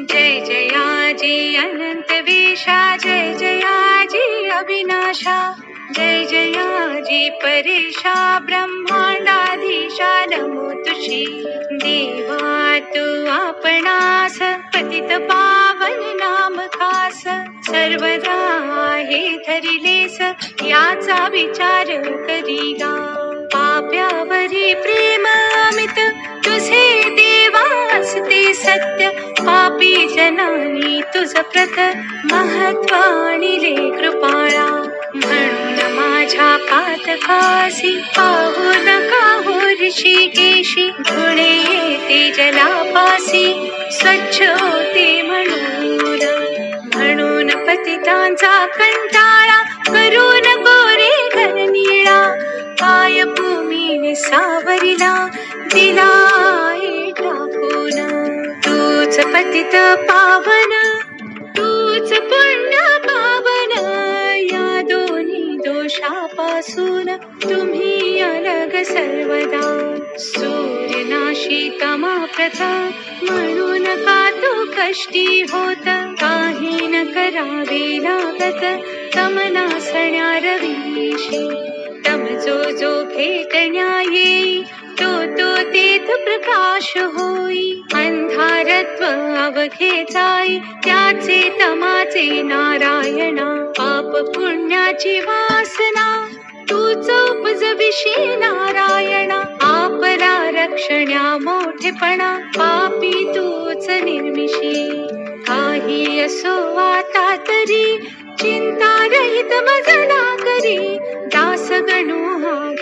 जय जया जी, अनंत वेशा, जय जया जी, अविनाशा। जय जया जी, परेशा, ब्रह्मांडाधीशा, नमो तुझी देवा तू आपणास पतित पावन नाम खास। सर्वदा हे धरिलेस याचा विचार करीला पाप्यावरी प्रेम अमित, तुझे देवा जनानी तुझ प्रत महत्वाणिले कृपाळा. म्हणून माझ्या पातकासी पाहू नका हो ऋषिकेशी. धुणे येते जलापासी स्वच्छ होते म्हणून म्हणून पतितांचा कंटाळा करून गोरे घर निळा पाय भूमीने सावरिला दिला पतित पावन, तूच पुण्य पावन, या दोन्ही दोषापासून तुम्ही अलग सर्वदा. सूर्यनाशी तमा प्रथा, म्हणून का तू कष्टी होत? काही न करावे लागत तमनासण्या रवीशी. तम जो जो भेटण्या येई तो तो तेथ प्रकाश होई. अंधारत्व जाई त्याचे तमाचे नारायणा, पाप पुण्याची वासना, तूच उपजविशी नारायणा, आपला रक्षण्या मोठेपणा, पापी तूच निर्मिशी. काही असो आता तरी चिंता रहित मजला करी दास गणू हा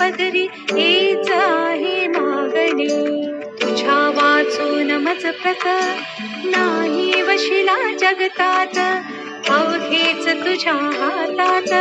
पदरी मागणी तुझ्या वाचून मज प्रत नाही वशिला जगतात. अवघेच तुझ्या हातात.